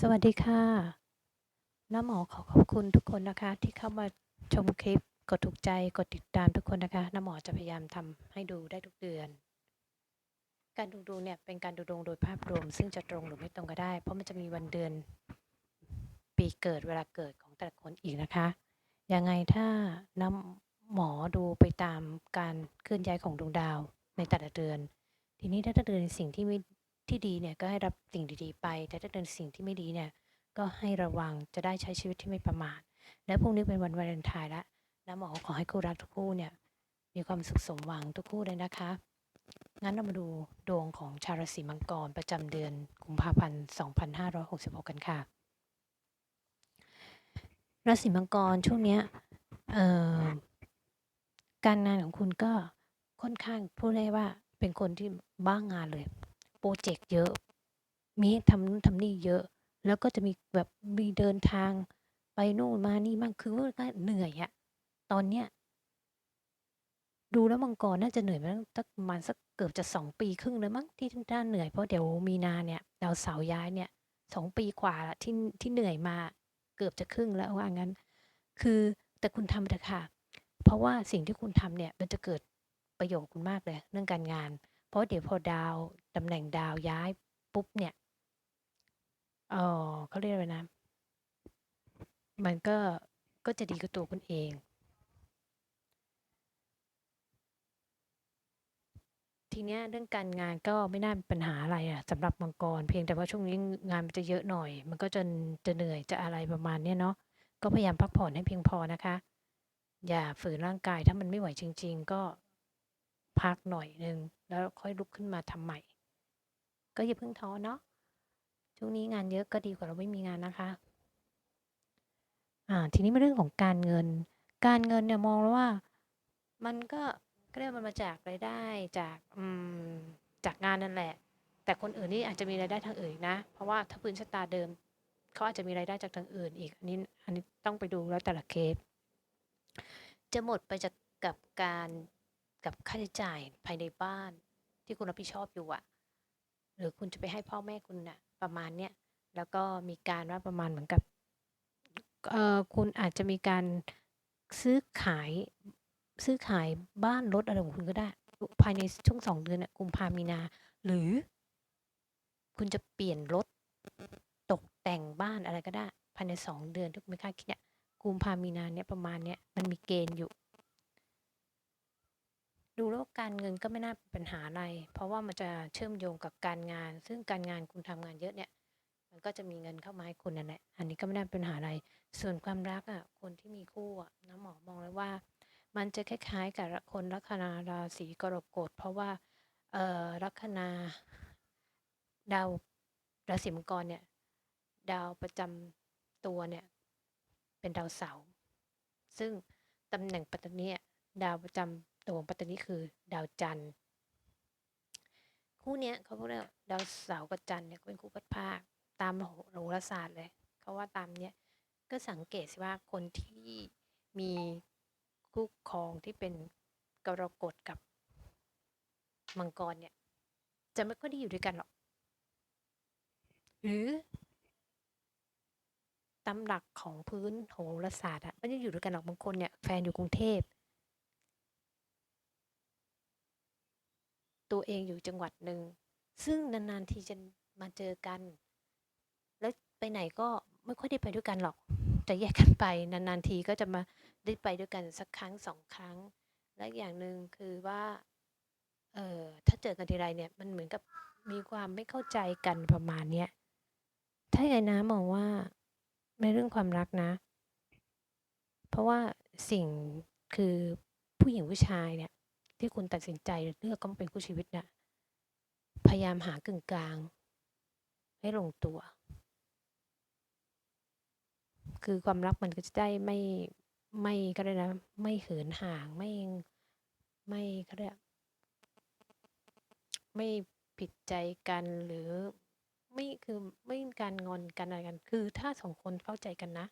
สวัสดีค่ะ น้าหมอขอขอบคุณทุกคนนะคะ ที่เข้ามาชมคลิป กดถูกใจ กดติดตามทุกคนนะคะ น้าหมอจะพยายามทำให้ดูได้ทุกเดือน การดูดวงเนี่ยเป็นการดูดวงโดยภาพรวม ซึ่งจะตรงหรือไม่ตรงก็ได้ เพราะมันจะมีวันเดือน ปีเกิดเวลาเกิดของแต่ละคนอีกนะคะ ยังไงถ้าน้าหมอดูไปตามการเคลื่อนย้ายของดวงดาวในแต่ละเดือน ทีนี้ถ้าเดือนสิ่งที่ไม่ ที่ดีเนี่ยก็ให้รับสิ่งดีๆ ไป แต่ถ้าเดินสิ่งที่ไม่ดีเนี่ยก็ให้ระวังจะได้ใช้ชีวิตที่ไม่ประมาท และพรุ่งนี้เป็นวันวาเลนไทน์แล้วนะหมอขอให้คู่รักทุกคู่เนี่ยมีความสุขสมหวังทุกคู่เลยนะคะ งั้นเรามาดูดวงของชาวราศีมังกรประจำเดือนกุมภาพันธ์ 2566 กันค่ะ ราศีมังกรช่วงนี้การงานของคุณก็ค่อนข้างพูดได้ว่าเป็นคนที่บ้างงานเลย รเจกต์เยอะ มีทำนู่นทำนี่เยอะ แล้วก็จะมีแบบมีเดินทางไปนู่นมานี่มั่งคือว่าเหนื่อยอะตอนเนี้ยดูแล้วมังกรน่าจะเหนื่อยมาตั้งประมาณสักเกือบจะสองปีครึ่งเลยมั้งที่ท่านเหนื่อยเพราะเดี๋ยวมีนาเนี่ยดาวเสาย้ายเนี่ยสองปีกว่าละที่ที่เหนื่อยมาเกือบจะครึ่งแล้วว่างั้น คือแต่คุณทำเถอะค่ะ เพราะว่าสิ่งที่คุณทำเนี่ยมันจะเกิดประโยชน์คุณมากเลยเรื่องการงาน เพราะเดี๋ยวพอดาว ตำแหน่งดาวย้ายปุ๊บเนี่ยเออเขาเรียกอะไรนะ มันก็ก็จะดีกับตัวคุณเอง ทีเนี้ยเรื่องการงานก็ไม่น่าเป็นปัญหาอะไรอะสำหรับมังกร เพียงแต่ว่าช่วงนี้งานมันจะเยอะหน่อย มันก็จะจะเหนื่อยจะอะไรประมาณเนี้ยเนาะก็พยายามพักผ่อนให้เพียงพอนะคะ อย่าฝืนร่างกายถ้ามันไม่ไหวจริง ๆ ก็พักหน่อยหนึ่งแล้วค่อยลุกขึ้นมาทำใหม่ ก็อย่าเพิ่งท้อเนาะช่วงนี้งานเยอะก็ดีกว่าเราไม่มีงานนะคะอ่าทีนี้มาเรื่องของการเงิน การเงินเนี่ยมองแล้วว่ามันก็เรียกมันมาจากรายได้จากอืมจากงานนั่นแหละ แต่คนอื่นนี่อาจจะมีรายได้ทางอื่นนะ เพราะว่าถ้าพื้นชะตาเดิมเขาอาจจะมีรายได้จากทางอื่นอีกอันนี้อันนี้ต้องไปดูแล้วแต่ละเคสจะหมดไปจากกับการกับค่าใช้จ่ายภายในบ้านที่คุณรับผิดชอบอยู่อะ หรือคุณจะไปให้พ่อแม่คุณน่ะประมาณเนี้ยแล้วก็มีการว่าประมาณเหมือนกับเอ่อคุณอาจจะมีการซื้อขายซื้อขายบ้านรถอะไรของคุณก็ได้ ภายในช่วงสองเดือนน่ะกุมภามีนา หรือ คุณจะเปลี่ยนรถตกแต่งบ้านอะไรก็ได้ ภายในสองเดือนที่คุณไม่คาดคิดเนี่ยกุมภามีนาเนี่ยประมาณเนี้ยมันมีเกณฑ์อยู่ ดูแล้วการเงินก็ไม่น่าเป็นปัญหาอะไร เพราะว่ามันจะเชื่อมโยงกับการงาน ซึ่งการงานคุณทำงานเยอะเนี่ย มันก็จะมีเงินเข้ามาให้คุณนั่นแหละ อันนี้ก็ไม่น่าเป็นปัญหาอะไร ส่วนความรักอะ คนที่มีคู่อะน้ำหมอมองเลยว่า มันจะคล้ายๆกับคนลัคนาราศีกรกฎ เพราะว่า เอ่อ ลัคนาดาวราศีมังกรเนี่ย ดาวประจำตัวเนี่ย เป็นดาวเสาร์ ซึ่งตำแหน่งปัตตานีดาวประจำ ตัวงปัตตานีคือดาวจันทร์ คู่เนี้ยเขาพูดว่าดาวเสาร์กับจันทร์เนี่ยเป็นคู่พัดภาคตามโหราศาสตร์เลยเขาว่าตามเนี้ยก็สังเกตสิว่าคนที่มีคู่ครองที่เป็นกรกฎกับมังกรเนี่ย จะไม่ค่อยได้อยู่ด้วยกันหรอก หรือตามหลักของพื้นโหราศาสตร์อะไม่ได้อยู่ด้วยกันหรอกบางคนเนี่ยแฟนอยู่กรุงเทพ ตัวเองอยู่จังหวัดหนึ่ง ซึ่งนานๆทีจะมาเจอกัน แล้วไปไหนก็ไม่ค่อยได้ไปด้วยกันหรอก จะแยกกันไปนานๆทีก็จะมาได้ไปด้วยกันสักครั้งสองครั้ง และอย่างหนึ่งคือว่า เออถ้าเจอกันทีไรเนี่ยมันเหมือนกับมีความไม่เข้าใจกันประมาณเนี้ยถ้าไงนะมองว่าในเรื่องความรักนะ เพราะว่าสิ่งคือผู้หญิงผู้ชายเนี่ย ที่คุณตัดสินใจเลือกก็เป็นคู่ชีวิตนะ่ะพยายามหากึ่งกลาง ให้ลงตัว คือความรักมันก็จะได้ไม่ไม่ก็ได้นะ ไม่เหินห่างไม่ไม่ก็ได้ไม่ผิดใจกันหรือไม่คือไม่การงอนกันอะไรกัน คือถ้าสองคนเข้าใจกันนะ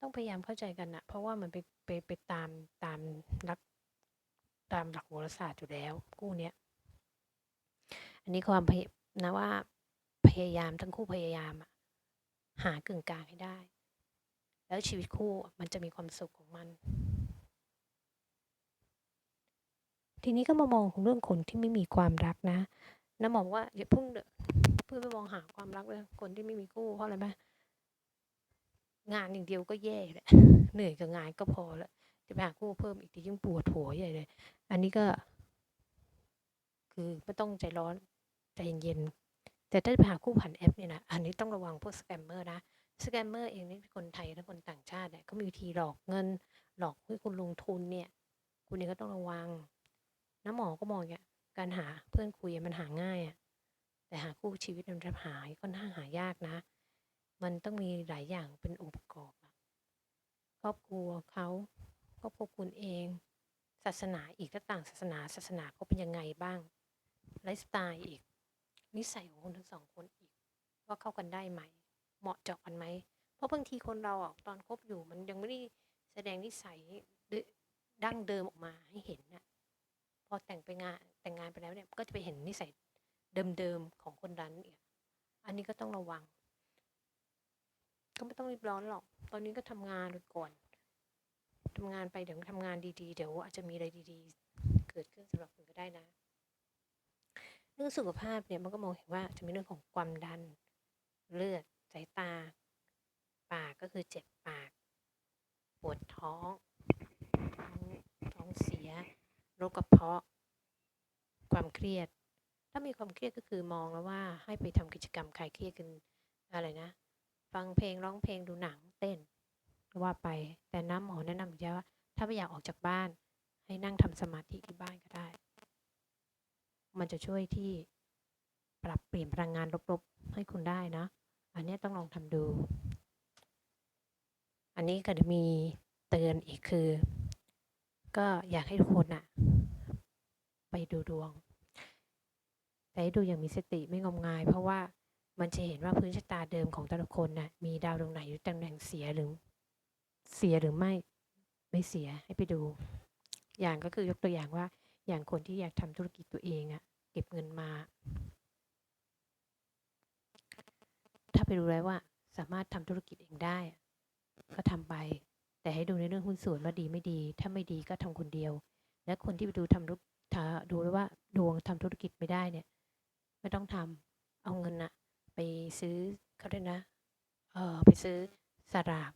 ต้องพยายามเข้าใจกันนะเพราะว่ามันไปไปไปตามตามรัก ตามหลักโหราศาสตร์อยู่แล้วคู่เนี้ย อันนี้ความนะว่าพยายามทั้งคู่พยายามหากึ่งกลางให้ได้ แล้วชีวิตคู่มันจะมีความสุขของมัน ทีนี้ก็มามองของเรื่องคนที่ไม่มีความรักนะน้ำมอบอกว่าอย่าพิ่งเดเพิ่งไปมองหาความรักเลยคนที่ไม่มีคู่เพราะอะไรไหมงานอย่างเดียวก็แย่แหละเหนื่อยกับงานก็พอแล้ว จะไปหาคู่เพิ่มอีกทียิ่งปวดหัวใหญ่เลย อันนี้ก็ คือไม่ต้องใจร้อนใจเย็นๆแต่ถ้าจะไปหาคู่ผ่านแอปเนี่ยนะอันนี้ต้องระวังพวกสแกมเมอร์นะสแกมเมอร์เองนี่คนไทยและคนต่างชาติเนี่ยก็มีวิธีหลอกเงิน หลอกให้คุณลงทุนเนี่ย คุณเองก็ต้องระวังน้ำหมอก็มองอย่างการหาเพื่อนคุยมันหาง่ายอะแต่หาคู่ชีวิตมันจะหายค่อนข้างหายากนะ มันต้องมีหลายอย่างเป็นองค์ประกอบครอบครัวเขา ครอบครัวคุณเอง ศาสนาอีกถ้าต่างศาสนาศาสนาเขาเป็นยังไงบ้างไลฟ์สไตล์อีก นิสัยของคนทั้งสองคนอีก ว่าเข้ากันได้ไหม เหมาะเจาะกันไหม เพราะบางทีคนเราอะตอนคบอยู่มันยังไม่ได้แสดงนิสัยดั้งเดิมออกมาให้เห็นนะพอแต่งไปงานแต่งงานไปแล้วเนี่ยก็จะไปเห็นนิสัยเดิมๆของคนนั้นอีกอันนี้ก็ต้องระวัง ก็ไม่ต้องรีบร้อนหรอก ตอนนี้ก็ทำงานก่อน ทำงานไปเดี๋ยวทำงานดีๆ เดี๋ยวอาจจะมีอะไรดีๆ เกิดขึ้นสำหรับคุณก็ได้นะ เรื่องสุขภาพเนี่ยมันก็มองเห็นว่าจะมีเรื่องของความดันเลือดสายตา ปากก็คือเจ็บปาก ปวดท้องท้องเสีย โรคกระเพาะ ความเครียด ถ้ามีความเครียดก็คือมองแล้วว่าให้ไปทำกิจกรรมคลายเครียดกันอะไรนะ ฟังเพลงร้องเพลงดูหนังเต้น ว่าไป แต่น้ำหมอแนะนำอีกว่าถ้าไม่อยากออกจากบ้าน ให้นั่งทำสมาธิที่บ้านก็ได้ มันจะช่วยที่ปรับเปลี่ยนพลังงานลบๆ ให้คุณได้นะ อันนี้ต้องลองทำดู อันนี้ก็จะมีเตือนอีกคือ ก็อยากให้ทุกคนอะไปดูดวง แต่ดูอย่างมีสติไม่งมงาย เพราะว่ามันจะเห็นว่าพื้นชะตาเดิมของแต่ละคนน่ะมีดาวดวงไหนอยู่ตำแหน่งเสียหรือ เสียหรือไม่ไม่เสียให้ไปดู อย่างก็คือยกตัวอย่างว่า อย่างคนที่อยากทำธุรกิจตัวเองอะเก็บเงินมา ถ้าไปดูแล้วว่า สามารถทำธุรกิจเองได้ ก็ทำไป แต่ให้ดูในเรื่องหุ้นส่วนว่าดีไม่ดี ถ้าไม่ดีก็ทำคนเดียว และคนที่ไปดูทำธุดูแล้วว่าดวงทำธุรกิจไม่ได้เนี่ย ไม่ต้องทำเอาเงินนะไปซื้อเขาด้วยนะเออไปซื้อสลาก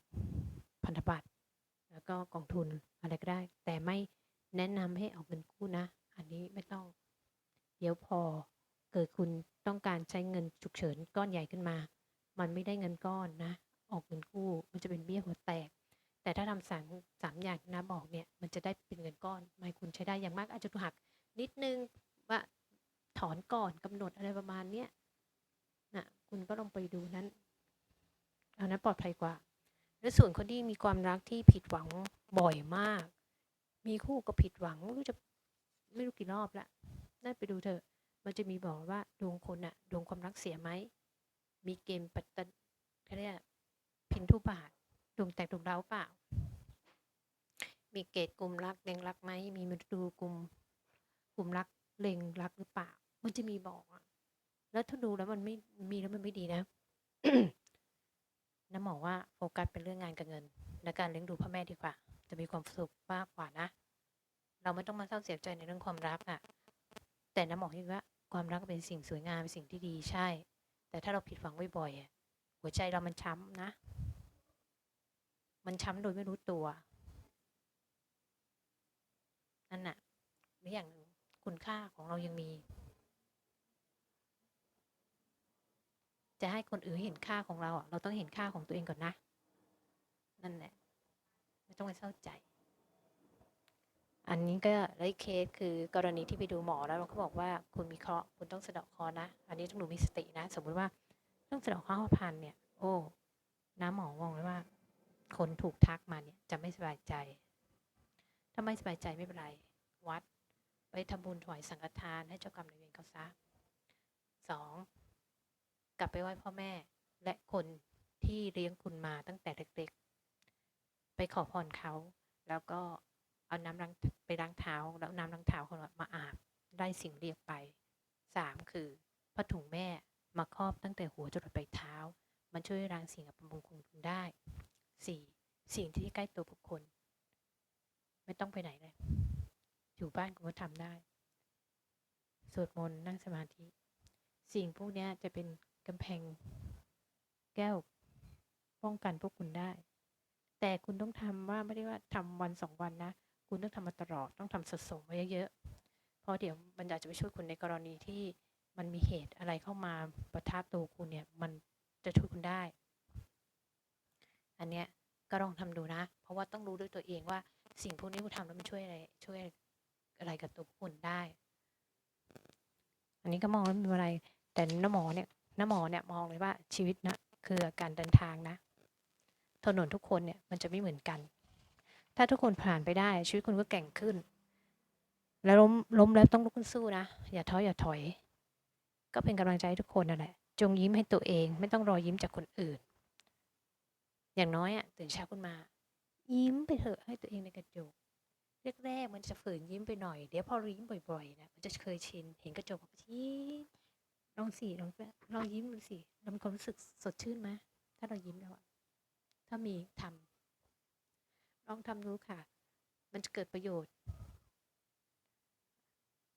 นธบัตรแล้วก็กองทุนอะไรก็ได้ แต่ไม่แนะนำให้เอาเงินกู้นะ อันนี้ไม่ต้อง เดี๋ยวพอเกิดคุณต้องการใช้เงินฉุกเฉินก้อนใหญ่ขึ้นมา มันไม่ได้เงินก้อนนะ ออกเงินกู้มันจะเป็นเบี้ยหัวแตก แต่ถ้าทำสามสามอย่างนะบอกเนี่ย มันจะได้เป็นเงินก้อนไม่คุณใช้ได้อย่างมากอาจจะถูกหักนิดนึงว่าถอนก่อนกำหนดอะไรประมาณเนี้ยนะคุณก็ลองไปดูนั้นเอานั้นปลอดภัยกว่า และส่วนคนที่มีความรักที่ผิดหวังบ่อยมาก มีคู่ก็ผิดหวังไม่รู้จะไม่รู้กี่รอบละได้ไปดูเถอะ มันจะมีบอกว่าดวงคนอะดวงความรักเสียไหม มีเกมปัตตนเขาเรียกพินทุบาทดวงแตกดวงดาเปล่า มีเกตกลุ่มรักเล็งรักไหม มีมาดูกลุ่มกลุ่มรักเล็งรักหรือเปล่า มันจะมีบอกอะแล้วถ้าดูแล้วมันไม่มีแล้วมันไม่ดีนะ น้ำหมอว่าโฟกัสเป็นเรื่องงานกับเงิน และการเลี้ยงดูพ่อแม่ดีกว่า จะมีความสุขมากกว่านะ เราไม่ต้องมาเศร้าเสียใจในเรื่องความรักอะ่ะ แต่น้ำหมอคิดว่าความรักเป็นสิ่งสวยงามเป็นสิ่งที่ดีใช่ แต่ถ้าเราผิดหวังบ่อยๆหัวใจเรามันช้ำนะ มันช้ำโดยไม่รู้ตัวนั่นน่ะหรืออย่างคุณค่าของเรายังมี จะให้คนอื่นเห็นค่าของเราอะเราต้องเห็นค่าของตัวเองก่อนนะ นั่นแหละ ไม่ต้องไปเศร้าใจ อันนี้ก็ไลเคสคือกรณีที่ไปดูหมอแล้วเราก็บอกว่าคุณมีเคราะห์คุณต้องสะดอกคอนะ อันนี้ต้องดูมีสตินะ สมมุติว่าต้องสะดอกคอพันเนี่ย โอ้น้าหมอมองเลยว่า คนถูกทักมาเนี่ยจะไม่สบายใจถ้าไม่สบายใจไม่เป็นไร วัด ไปทำบุญถวายสังฆทานให้เจ้ากรรมนายเวรเขาซะสอง กลับไปไหว้พ่อแม่ และคนที่เลี้ยงคุณมาตั้งแต่เล็กๆ ไปขอพรเขา แล้วก็เอาน้ำล้างไปล้างเท้า แล้วน้ำล้างเท้าของเรามาอาบได้สิ่งเรียกไปสามคือผ้าถุงแม่มาครอบตั้งแต่หัวจนไปเท้า มันช่วยล้างสิ่งอัปมงคลคุณได้สี่สิ่งที่ใกล้ตัวบุคคล ไม่ต้องไปไหนเลย อยู่บ้านคุณก็ทำได้ สวดมนต์นั่งสมาธิ สิ่งพวกนี้จะเป็น กำแพง แก้ว ป้องกันพวกคุณได้ แต่คุณต้องทำว่าไม่ได้ว่าทำวันสองวันนะ คุณต้องทำมาตลอด ต้องทำสะสมไว้เยอะๆ เพราะเดี๋ยวมันอาจจะไปช่วยคุณในกรณีที่มันมีเหตุอะไรเข้ามาประทับตัวคุณเนี่ย มันจะช่วยคุณได้ อันเนี้ยก็ลองทำดูนะ เพราะว่าต้องรู้ด้วยตัวเองว่าสิ่งพวกนี้คุณทำแล้วมันช่วยอะไร ช่วยอะไรกับตัวคุณได้ อันนี้ก็มองแล้วไม่เป็นไร แต่น้าหมอเนี่ย น้าหมอเนี่ยมองเลยว่าชีวิตนะคือการเดินทางนะ ถนนทุกคนเนี่ยมันจะไม่เหมือนกัน ถ้าทุกคนผ่านไปได้ ชีวิตคุณก็แก่งขึ้น แล้วล้มล้มแล้วต้องลุกขึ้นสู้นะ อย่าท้ออย่าถอย ก็เป็นกำลังใจให้ทุกคนนั่นแหละ จงยิ้มให้ตัวเอง ไม่ต้องรอยิ้มจากคนอื่น อย่างน้อยอะตื่นเช้าขึ้นมา ยิ้มไปเถอะให้ตัวเองในกระจกแรกๆมันจะฝืนยิ้มไปหน่อย เดี๋ยวพอยิ้มบ่อยๆนะมันจะเคยชิน เห็นกระจกแบบชี้ ลองสิลองลองยิ้มดูสิเรามีความรู้สึกสดชื่นไหมถ้าเรายิ้มแล้วถ้ามีทำลองทำดูค่ะ มันจะเกิดประโยชน์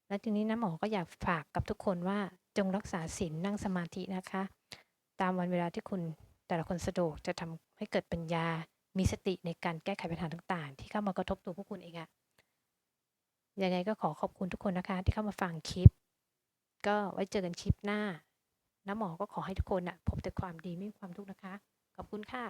และทีนี้นะหมอก็อยากฝากกับทุกคนว่าจงรักษาศีลนั่งสมาธินะคะ ตามวันเวลาที่คุณแต่ละคนสะดวกจะทำให้เกิดปัญญา มีสติในการแก้ไขปัญหาต่างๆ ที่เข้ามากระทบตัวพวกคุณเองอะยังไงก็ขอขอบคุณทุกคนนะคะ ที่เข้ามาฟังคลิป ก็ไว้เจอกันคลิปหน้าน้าหมอก็ขอให้ทุกคนนะพบแต่ความดีไม่มีความทุกข์นะคะ ขอบคุณค่ะ